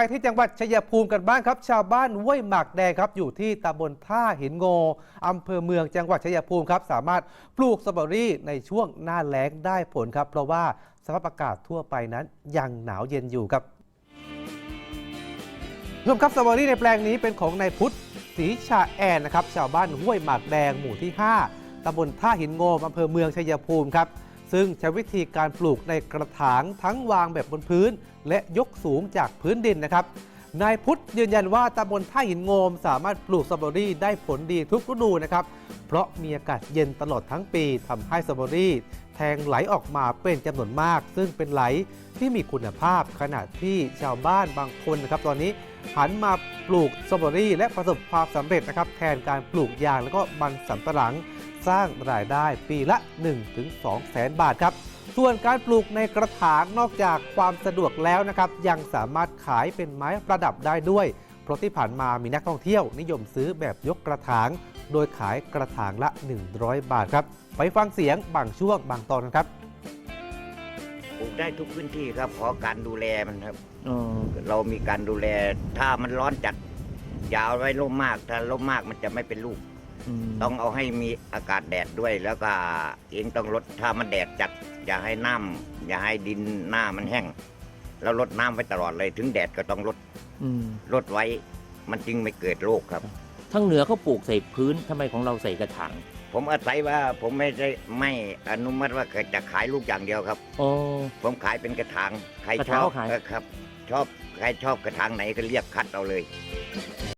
ไปที่จังหวัดชัยภูมิกันบ้างครับ ชาวบ้านห้วยหมากแดงครับ อยู่ที่ตำบลท่าหินโงอำเภอเมืองจังหวัดชัยภูมิครับ สามารถปลูกสตรอเบอรี่ในช่วงหน้าแล้งได้ผลครับ เพราะว่าสภาพอากาศทั่วไปนั้นยังหนาวเย็นอยู่ครับรวมครับสตรอเบอรี่ในแปลงนี้เป็นของนายพุทธศรีชาแอนนะครับ ชาวบ้านห้วยหมากแดงหมู่ที่ 5ตำบลท่าหินโงมอำเภอเมืองชัยภูมิครับ ซึ่งใช้วิธีการปลูกในกระถางทั้งวางแบบบนพื้น และยกสูงจากพื้นดินนะครับนายพุทธยืนยันว่าตำบลท่าหินโงมสามารถปลูกสตรอเบอรี่ได้ผลดีทุกฤดูนะครับ เพราะมีอากาศเย็นตลอดทั้งปีทำให้สตรอเบอรี่ แทงไหลออกมาเป็นจำนวนมาก ซึ่งเป็นไหลที่มีคุณภาพขณะที่ชาวบ้านบางคนนะครับตอนนี้ หันมาปลูกสตรอเบอรี่และประสบความสำเร็จนะครับ แทนการปลูกยางแล้วก็มันสำปะหลังสร้างรายได้ปีละ 1-2 แสนบาทครับ ส่วนการปลูกในกระถางนอกจากความสะดวกแล้วนะครับ ยังสามารถขายเป็นไม้ประดับได้ด้วย เพราะที่ผ่านมามีนักท่องเที่ยว นิยมซื้อแบบยกกระถาง โดยขายกระถางละ 100 บาทครับ ไปฟังเสียงบางช่วงบางตอนกันครับ ได้ทุกพื้นที่ครับขอการดูแลมันครับ อ๋อเรามีการดูแล ถ้ามันร้อนจัดอยาวไว้ร่มมาก ถ้าร่มมากมันจะไม่เป็นลูก อืมต้องเอาให้มีอากาศแดดด้วยแล้วก็เองต้องลดถ้ามันแดดจัด อย่าให้น้ำอย่าให้ดินหน้ามันแห้งแล้วลดน้ำไว้ตลอดเลย ถึงแดดก็ต้องลดอืม ลดไว้ มันจึงไม่เกิดโรคครับ ทั้งเหนือเขาปลูกใส่พื้นทำไมของเราใส่กระถางผมอาศัยว่าผมไม่ได้ไม่อนุมัติว่าจะขายลูกอย่างเดียวครับโอ้ผมขายเป็นกระถางใครกระชถางอบก็ขาย เออครับ ชอบใครชอบกระถางไหนก็เรียกคัดเอาเลยอ